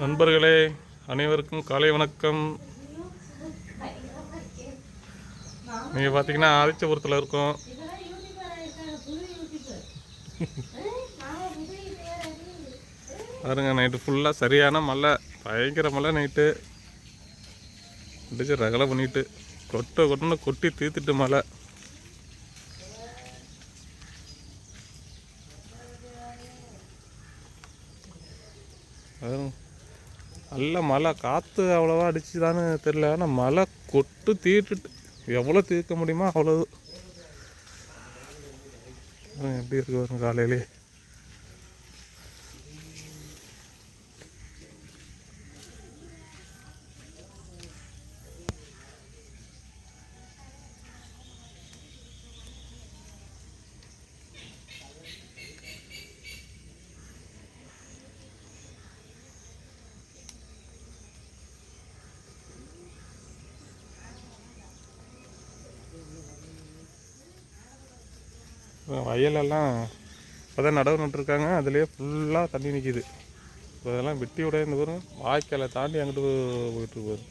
நண்பர்களே அனைவருக்கும் காலை வணக்கம். நீங்கள் பார்த்தீங்கன்னா ஆதிச்சபுரத்தில் இருக்கோம். பாருங்க நைட்டு ஃபுல்லாக சரியான மழை. பயங்கர மழை நைட்டு அடிச்சு ரகலை பண்ணிட்டு கொட்டை கொட்டுன்னு கொட்டி தீர்த்துட்டு மழை. பாருங்க. நல்ல மழை. காற்று அவ்வளோவா அடிச்சுதான்னு தெரில ஆனால் மழை கொட்டு தீட்டுட்டு எவ்வளோ தீர்க்க முடியுமோ அவ்வளோ எப்படி இருக்கு பாருங்க காலையிலே வயலெல்லாம் இப்போ தான் நடவு நட்டுருக்காங்க. அதுலேயே ஃபுல்லாக தண்ணி நிற்கிது இப்போ அதெல்லாம் வெட்டி உடையந்து வரும் வாய்க்காலை தாண்டி அங்கிட்டு போயிட்டு போகுது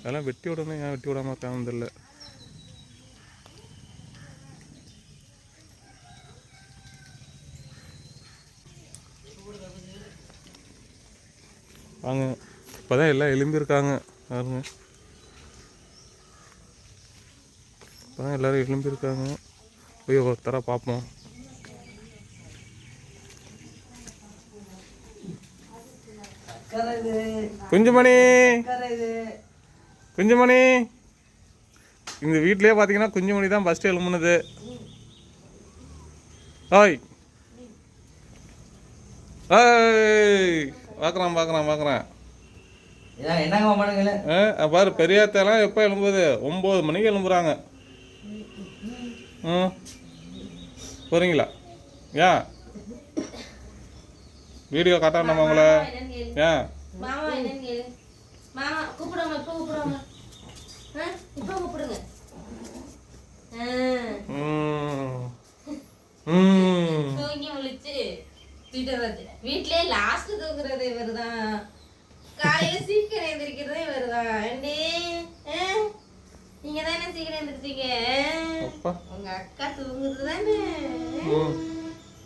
அதெல்லாம் வெட்டி விடணும். ஏன் வெட்டி விடாம இருக்காங்கன்னு தெரியல. வாங்க. இப்போ தான் எல்லாம் எழும்பியிருக்காங்க. பாருங்கள் இப்போ தான் எல்லோரும் எழும்பியிருக்காங்க. போய் ஒருத்தராக பார்ப்போம். குஞ்சுமணி! குஞ்சுமணி! இந்த வீட்லயே பார்த்தீங்கன்னா குஞ்சுமணி தான் ஃபஸ்ட்டு எழும்புனது. ஓய்! ஓய்! பார்க்குறான் பார்க்குறான் பார்க்குறான் என்னங்க பாரு பெரியாத்தெல்லாம் எப்போ எழும்புது? ஒம்பது மணிக்கு எழும்புறாங்க. ம் போகிறீங்களா ஏன் வீடியோ காட்டாண்டாமா உங்களை? ஏன் மாமா கூப்பிடுவாங்க இப்போ கூப்பிடுவாங்க. ஆ இப்போ கூப்பிடுங்க. தூங்கி முழிச்சு திட்டுறது வீட்லயே லாஸ்ட் தூங்குறது இவர்தான். காலையில சீக்கிரம் எந்திரிக்கிறதே இவர்தான். ஏண்டி? ஆ? நீங்க தானே சீக்கிரம் எந்திரிச்சீங்க அப்பா. உங்க அக்கா தூங்குது தானே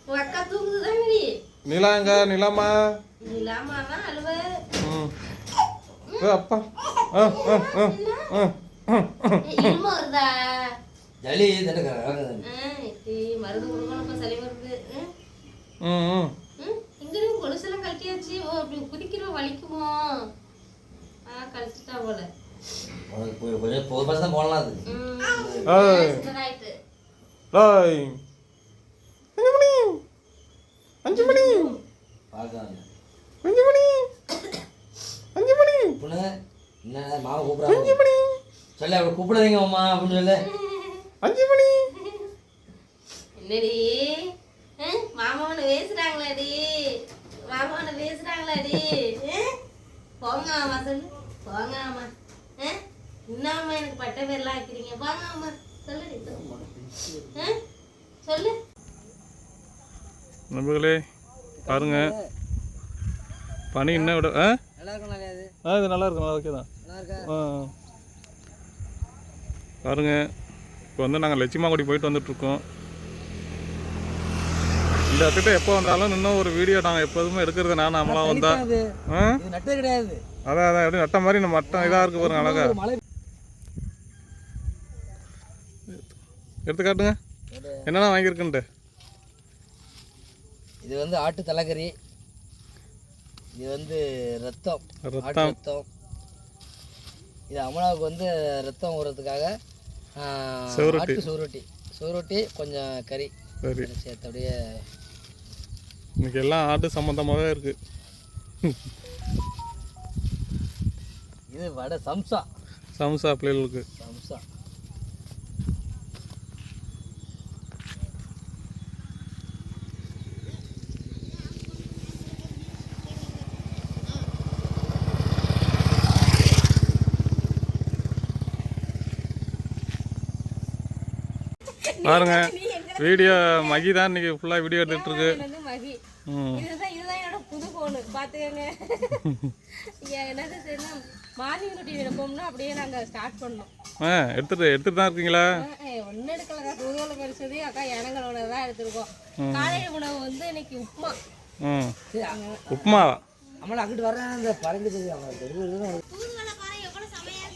உங்க அக்கா தூங்குது தானே நிலா எங்க? நிலாமா இல்லாம தான் அழுவ அப்பா. ஆ ஆ ஆ ஆ ஆ இரும வருதா? ஜலி தட்டுக்கிற ஆ, இப்படி மருந்து கொடுக்கணும் சளி வருது. இங்கேயும் கொலுசெல்லாம் கழட்டியாச்சு. ஓ அப்படி குதிக்கிறோம் வலிக்குமோ? ஆ கழிச்சிட்டா போல. போது மாதம் தான் போடலாம் அது. ஏய். அஞ்சு மணி. அஞ்சு மணி. அஞ்சு மணி. அஞ்சு மணி. பொண்ணு என்ன மாமா மணி. சொல்லு அப்படி கூப்பிடாதீங்க மாமா அப்படின்னு சொல்லு. அஞ்சு மணி. என்னடி? மாமாவனை பேசுறாங்களாடி மாமாவனை பேசுறாங்களாடி ஆ? போங்க சொல்லு. போங்க ஆ? இன்னும் எனக்கு பட்ட பேர்லாம் ஆக்கிறீங்க போங்க ஆமா சொல்லுடி ஆ? சொல்லு. நண்பர்களே பாருங்க. பனி இன்னும் விட ஆ? நல்லா இருக்கும் நல்லா அது ஆ இது நல்லா இருக்கு நல்லா ஓகே தான். நல்லா இருக்கா ஆ. பாருங்க. இப்போ வந்து நாங்கள் லட்சுமாங்குடி போயிட்டு வந்துட்டுருக்கோம். இந்த இடத்துக்கிட்ட எப்போ வந்தாலும் இன்னும் ஒரு வீடியோ நாங்கள் எப்போதுமே எடுக்கிறது நான் நம்மளாம் வந்தா அது. ஆ? கிடையாது. அதான் அதான் எப்படி நட்ட மாதிரி நம்ம மட்டம் இதாக இருக்கு பாருங்க அழகா. எடுத்து காட்டுங்க என்னென்ன வாங்கியிருக்குன்ட்டு? இது வந்து ஆட்டு தலைக்கறி. இது வந்து ரத்தம். ரத்தம். ரத்தம். இது அமலாவுக்கு வந்து ரத்தம் ஊறதுக்காக. ஆட்டு சுவரொட்டி. சுவரொட்டி கொஞ்சம் கறி. சேர்த்து அப்படியே இன்னைக்கு எல்லாம் ஆட்டு சம்மந்தமாகவே இருக்கு. இது வடை சம்சா. சம்சா பிள்ளைகளுக்கு. சம்சா. பாருங்க. வீடியோ மகி தான் இன்னைக்கு ஃபுல்லாக வீடியோ எடுத்துகிட்டு இருக்கு. மகி? இதுதான் இதுதான் என்னோட புது ஃபோனு பார்த்துக்கங்க. என்னது தெரியும் மார்னிங் ரொட்டீன் எடுப்போம்னா அப்படியே நாங்கள் ஸ்டார்ட் பண்ணோம். ஆ எடுத்துட்டு எடுத்துட்டு தான் இருக்கீங்களா? ஒன்றும் எடுக்கலக்கா தூதுவளை பறிச்சது அக்கா இனங்களோட தான் எடுத்திருக்கோம். காலை உணவு வந்து இன்னைக்கு உப்புமா. ம். உப்புமா? நம்மள அங்கிட்டு வர்றேன் இந்த பறந்து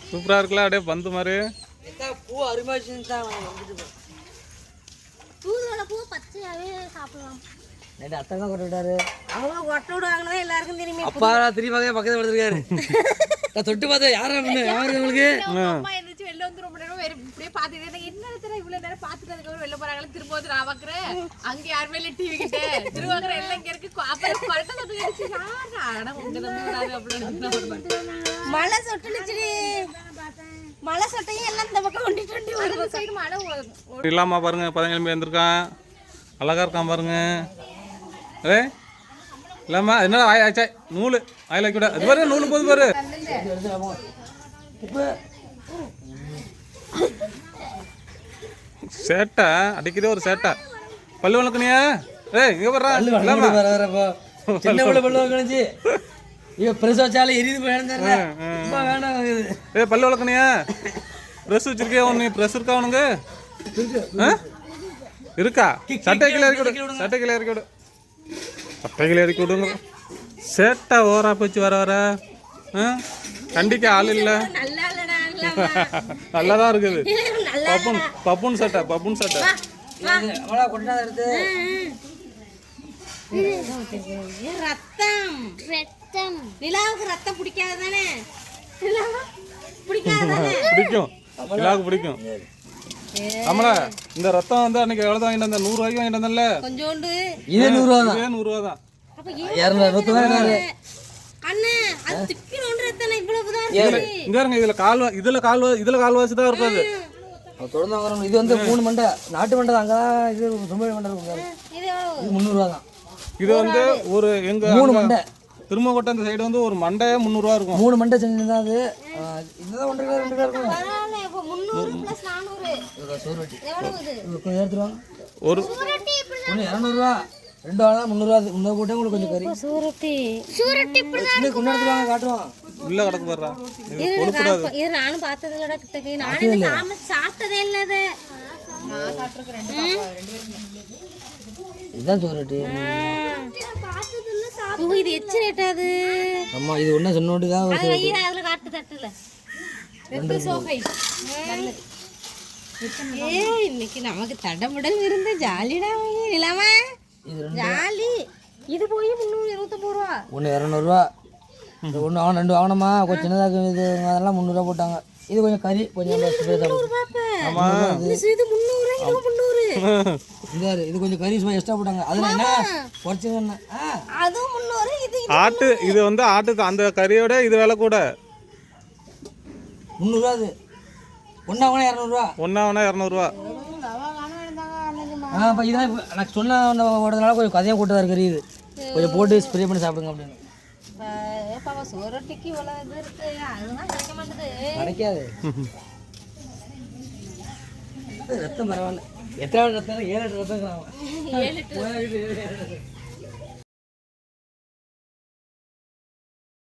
சூப்பராக இருக்குல்ல அப்படியே பந்து மாதிரி. பூ தூதுவளை பூ பச்சையாகவே சாப்பிடலாம். நைட்டு அத்தை தான் கொண்டு விட்டாரு. அவங்க ஒட்ட விடுவாங்கன்னா எல்லாருக்கும் தெரியுமே. அப்பா திரும்பி பக்கத்தில் படுத்துருக்காரு. நான் தொட்டு பார்த்தேன் யாரும் பண்ணு? யாரு உங்களுக்கு? அம்மா எந்திரிச்சு வெளில வந்து ரொம்ப நேரம் வேற இப்படியே பார்த்துட்டு. என்ன நேரத்துல இவ்வளவு நேரம் பார்த்துட்டு அதுக்கப்புறம் வெளில போறாங்களே திரும்ப வந்து நான் பாக்குறேன் அங்க யாருமே இல்லை டிவி கிட்ட. திருவாக்குற எல்லாம் இங்க இருக்கு. அப்புறம் பரட்ட உங்க நம்பி வராது அப்படின்னு. மழை சொட்டுனுச்சுடி. மழை சொட்டையும் எல்லாம் இந்த பக்கம் ஒண்டி ஒண்டி வருது. சைடு மழை ஒ- இல்லாமா பாருங்க பதினேழு வந்திருக்கான் அழகா இருக்கான் பாருங்க. ஏ இல்லாமா என்ன ஆய் ஆச்சா? நூல் ஆயில் வைக்க அது பாரு நூல் போது பாரு. இப்போ சேட்டை அடிக்கதே ஒரு சேட்டை. பல்லு வளர்க்கணியா ஏய் இங்க வர்றா இல்லாமா. வர வரப்போ சின்ன பிள்ளை பல்லு வைக்கணுச்சு இவ பெருசா வச்சாலும் எரியுது போய் இழந்துடுறேன் ரொம்ப வேண்டாம். ஏய் பல்லு வளர்க்கணியா ப்ரெஸ் வச்சிருக்கியா ஒன்று ப்ரெஸ் இருக்கா உனக்கு? ஆ? இருக்கா? சட்டை கீழே இறக்கி விடு சட்டை கீழே இறக்கி விடு சட்டை கீழே இறக்கி விடுங்க சேட்டை ஓரா போச்சு வர வர. ஆ? கண்டிக்க ஆள் இல்லை. நல்லா தான் இருக்குது. பப்புன் பப்புன் சட்டை பப்புன் சட்டை. ரத்தம். ரத்தம். நிலாவுக்கு ரத்தம் பிடிக்காது தானே பிடிக்காது தானே பிடிக்கும். எல்லாருக்கும் பிடிக்கும். ஆமாடா இந்த ரத்தம் வந்து அன்னைக்கு எவ்வளோ வாங்கிட்டு வந்தேன் நூறுரூவாய்க்கு வாங்கிட்டு வந்தேன்ல. கொஞ்சோண்டு. இதே தான். இதே நூறுரூவா தான். இவ்வளவுதான் இருக்கு இங்க இருங்க இதுல கால் இதுல கால்வாசி தான் இருக்காது தொடர்ந்து வாங்குறோம் இது வந்து மூணு மண்டை நாட்டு மண்டை தான். அங்கே தான் இது சும்பளி மண்டை இருக்கும். இது எவ்வளவு இது முந்நூறுரூவா தான். இது வந்து ஒரு எங்க மூணு அங்க திருமங்கோட்டை அந்த சைடு வந்து ஒரு மண்டையே முந்நூறுரூவா இருக்கும். மூணு மண்டை செஞ்சு தான் அது. இதுதான் ஒன்றரை கிலோ ரெண்டு கிலோ இருக்கும். ஒரு ஒன்று இரநூறுவா ரெண்டு ஆளா முந்நூறுவா முந்நூறு போட்டே உங்களுக்கு கொஞ்சம் கறி. சூரட்டி சூரட்டி சின்ன கொண்டு எடுத்துருவாங்க காட்டுவோம். உள்ள கிடக்கு பாடுறா இது இது கொழுப்புடாது. நான் இது நானும் பார்த்தது இல்லடா கிட்டக்கு நானும் இந்த காம சாப்பிட்டதே இல்ல அது. இதுதான் சூரட்டி இது எச்சு ரேட்டா அது? ஆமா இது ஒன்றா சொன்னோண்டு தான் அதுல காட்டு தட்டுல. ரெண்டு சோகை. ஏ இன்னைக்கு நமக்கு தடமுடல் இருந்து ஜாலிடா இல்லாம இது ரெண்டு. ஜாலி. இது போய் முந்நூறு இருபத்தொம்பது ரூபா ஒன்று இரநூறுவா ஒன்று வாங்கணும் ரெண்டு வாங்கணுமா? கொஞ்சம் சின்னதாக இது அதெல்லாம் முந்நூறுரூவா போட்டாங்க. இது கொஞ்சம் கறி கொஞ்சம் இந்த இது முந்நூறு முந்நூறு. இது கொஞ்சம் கறி சும்மா எக்ஸ்ட்ரா போட்டாங்க. அதில் என்ன? குறைச்சிங்க ஆ. அதுவும் முந்நூறு இது ஆட்டு இது வந்து ஆட்டுக்கு அந்த கறியோட இது விலை கூட. முந்நூறுரூவா அது. ஒன்றா வாங்கினா இரநூறுவா. ஒன்றா வேணா இரநூறுவா. ஆ இப்போ இதான் இப்போ நான் சொன்ன ஓடுறதுனால கொஞ்சம் கதையாக கூட்டதாக இருக்கு கறி இது கொஞ்சம் போட்டு ஸ்ப்ரே பண்ணி சாப்பிடுங்க அப்படின்னு. பாப்பா ரத்தம் பரவாயில்ல. எத்தனை ரத்தம்? ஏழு ரத்தம்.